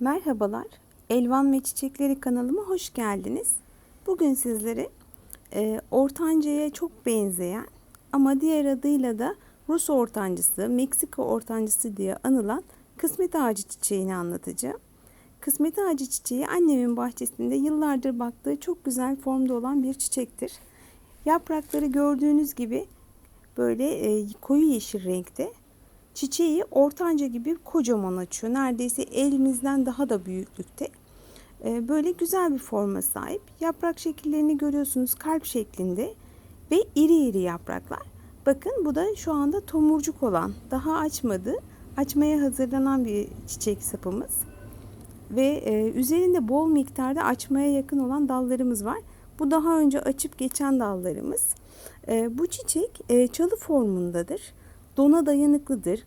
Merhabalar, Elvan ve Çiçekleri kanalıma hoş geldiniz. Bugün sizlere e, ortancaya çok benzeyen ama diğer adıyla da Rus ortancısı, Meksika ortancısı diye anılan kısmet ağacı çiçeğini anlatacağım. Kısmet ağacı çiçeği annemin bahçesinde yıllardır baktığı çok güzel formda olan bir çiçektir. Yaprakları gördüğünüz gibi böyle e, koyu yeşil renkte Çiçeği ortanca gibi kocaman açıyor. Neredeyse elimizden daha da büyüklükte. Ee, böyle güzel bir forma sahip. Yaprak şekillerini görüyorsunuz kalp şeklinde ve iri iri yapraklar. Bakın bu da şu anda tomurcuk olan, daha açmadı, açmaya hazırlanan bir çiçek sapımız. Ve e, üzerinde bol miktarda açmaya yakın olan dallarımız var. Bu daha önce açıp geçen dallarımız. E, bu çiçek e, çalı formundadır. Dona dayanıklıdır.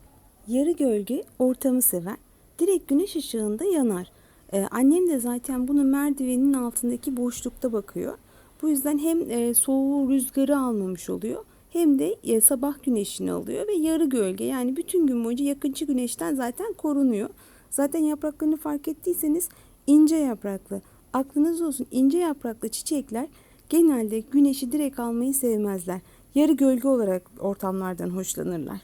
Yarı gölge ortamı sever. Direkt güneş ışığında yanar. Ee, annem de zaten bunu merdivenin altındaki boşlukta bakıyor. Bu yüzden hem e, soğuğu rüzgarı almamış oluyor hem de e, sabah güneşini alıyor ve yarı gölge yani bütün gün boyunca yakıcı güneşten zaten korunuyor. Zaten yapraklarını fark ettiyseniz ince yapraklı. Aklınız olsun ince yapraklı çiçekler genelde güneşi direkt almayı sevmezler yarı gölge olarak ortamlardan hoşlanırlar.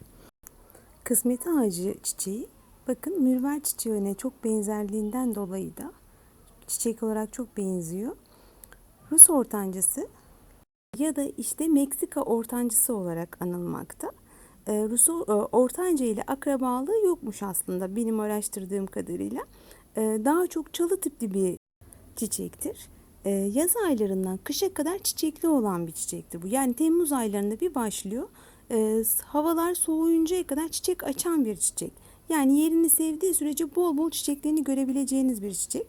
Kısmet ağacı çiçeği bakın mürver çiçeğine çok benzerliğinden dolayı da çiçek olarak çok benziyor. Rus ortancısı ya da işte Meksika ortancısı olarak anılmakta. Ee, Rus e, ortanca ile akrabalığı yokmuş aslında benim araştırdığım kadarıyla. Ee, daha çok çalı tipli bir çiçektir e, yaz aylarından kışa kadar çiçekli olan bir çiçektir bu. Yani Temmuz aylarında bir başlıyor. E, havalar soğuyuncaya kadar çiçek açan bir çiçek. Yani yerini sevdiği sürece bol bol çiçeklerini görebileceğiniz bir çiçek.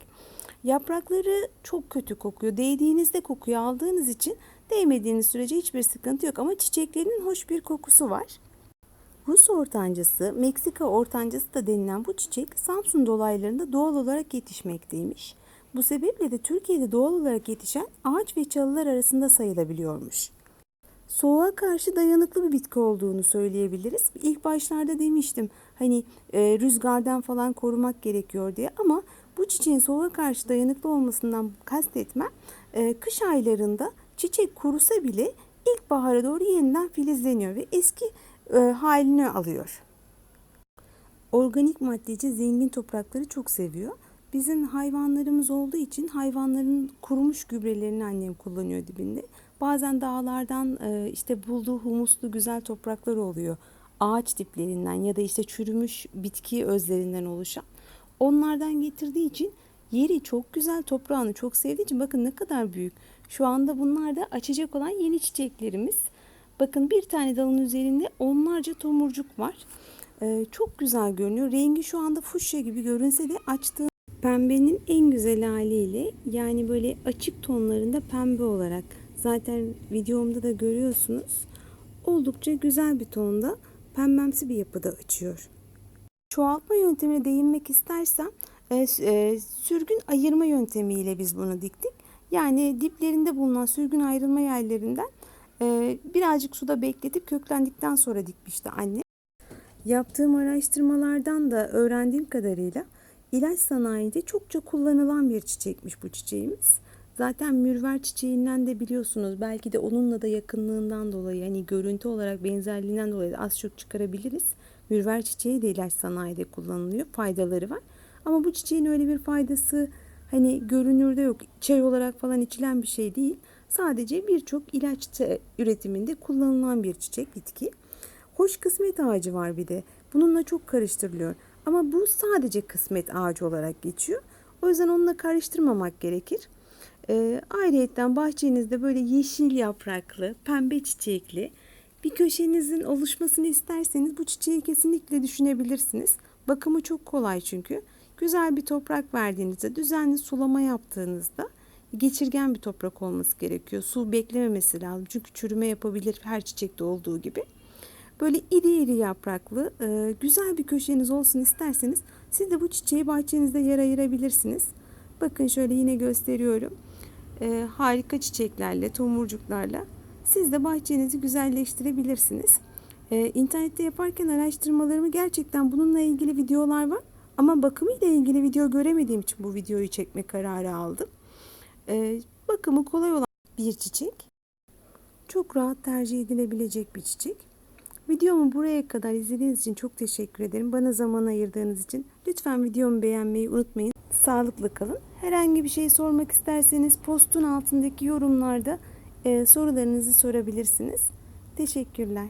Yaprakları çok kötü kokuyor. Değdiğinizde kokuyu aldığınız için değmediğiniz sürece hiçbir sıkıntı yok ama çiçeklerinin hoş bir kokusu var. Rus ortancası, Meksika ortancası da denilen bu çiçek Samsun dolaylarında doğal olarak yetişmekteymiş. Bu sebeple de Türkiye'de doğal olarak yetişen ağaç ve çalılar arasında sayılabiliyormuş. Soğuğa karşı dayanıklı bir bitki olduğunu söyleyebiliriz. İlk başlarda demiştim hani e, rüzgardan falan korumak gerekiyor diye ama bu çiçeğin soğuğa karşı dayanıklı olmasından kastetmem e, kış aylarında çiçek kurusa bile ilkbahara doğru yeniden filizleniyor ve eski e, halini alıyor. Organik maddeci zengin toprakları çok seviyor. Bizim hayvanlarımız olduğu için hayvanların kurumuş gübrelerini annem kullanıyor dibinde. Bazen dağlardan e, işte bulduğu humuslu güzel topraklar oluyor. Ağaç diplerinden ya da işte çürümüş bitki özlerinden oluşan. Onlardan getirdiği için yeri çok güzel toprağını çok sevdiği için bakın ne kadar büyük. Şu anda bunlar da açacak olan yeni çiçeklerimiz. Bakın bir tane dalın üzerinde onlarca tomurcuk var. Ee, çok güzel görünüyor. Rengi şu anda fuşya gibi görünse de açtığı Pembenin en güzel haliyle yani böyle açık tonlarında pembe olarak zaten videomda da görüyorsunuz. Oldukça güzel bir tonda pembemsi bir yapıda açıyor. Çoğaltma yöntemine değinmek istersem e, e, sürgün ayırma yöntemiyle biz bunu diktik. Yani diplerinde bulunan sürgün ayrılma yerlerinden e, birazcık suda bekletip köklendikten sonra dikmişti anne. Yaptığım araştırmalardan da öğrendiğim kadarıyla İlaç sanayinde çokça kullanılan bir çiçekmiş bu çiçeğimiz. Zaten mürver çiçeğinden de biliyorsunuz belki de onunla da yakınlığından dolayı hani görüntü olarak benzerliğinden dolayı az çok çıkarabiliriz. Mürver çiçeği de ilaç sanayide kullanılıyor. Faydaları var. Ama bu çiçeğin öyle bir faydası hani görünürde yok. Çay olarak falan içilen bir şey değil. Sadece birçok ilaç üretiminde kullanılan bir çiçek bitki. Hoş kısmet ağacı var bir de. Bununla çok karıştırılıyor. Ama bu sadece kısmet ağacı olarak geçiyor. O yüzden onunla karıştırmamak gerekir. E, ayrıyetten bahçenizde böyle yeşil yapraklı, pembe çiçekli bir köşenizin oluşmasını isterseniz bu çiçeği kesinlikle düşünebilirsiniz. Bakımı çok kolay çünkü. Güzel bir toprak verdiğinizde, düzenli sulama yaptığınızda geçirgen bir toprak olması gerekiyor. Su beklememesi lazım çünkü çürüme yapabilir her çiçekte olduğu gibi. Böyle iri iri yapraklı e, güzel bir köşeniz olsun isterseniz siz de bu çiçeği bahçenizde yer ayırabilirsiniz. Bakın şöyle yine gösteriyorum. E, harika çiçeklerle, tomurcuklarla siz de bahçenizi güzelleştirebilirsiniz. E, internette yaparken araştırmalarımı gerçekten bununla ilgili videolar var. Ama bakımı ile ilgili video göremediğim için bu videoyu çekme kararı aldım. Ee, bakımı kolay olan bir çiçek. Çok rahat tercih edilebilecek bir çiçek. Videomu buraya kadar izlediğiniz için çok teşekkür ederim. Bana zaman ayırdığınız için. Lütfen videomu beğenmeyi unutmayın. Sağlıklı kalın. Herhangi bir şey sormak isterseniz postun altındaki yorumlarda e, sorularınızı sorabilirsiniz. Teşekkürler.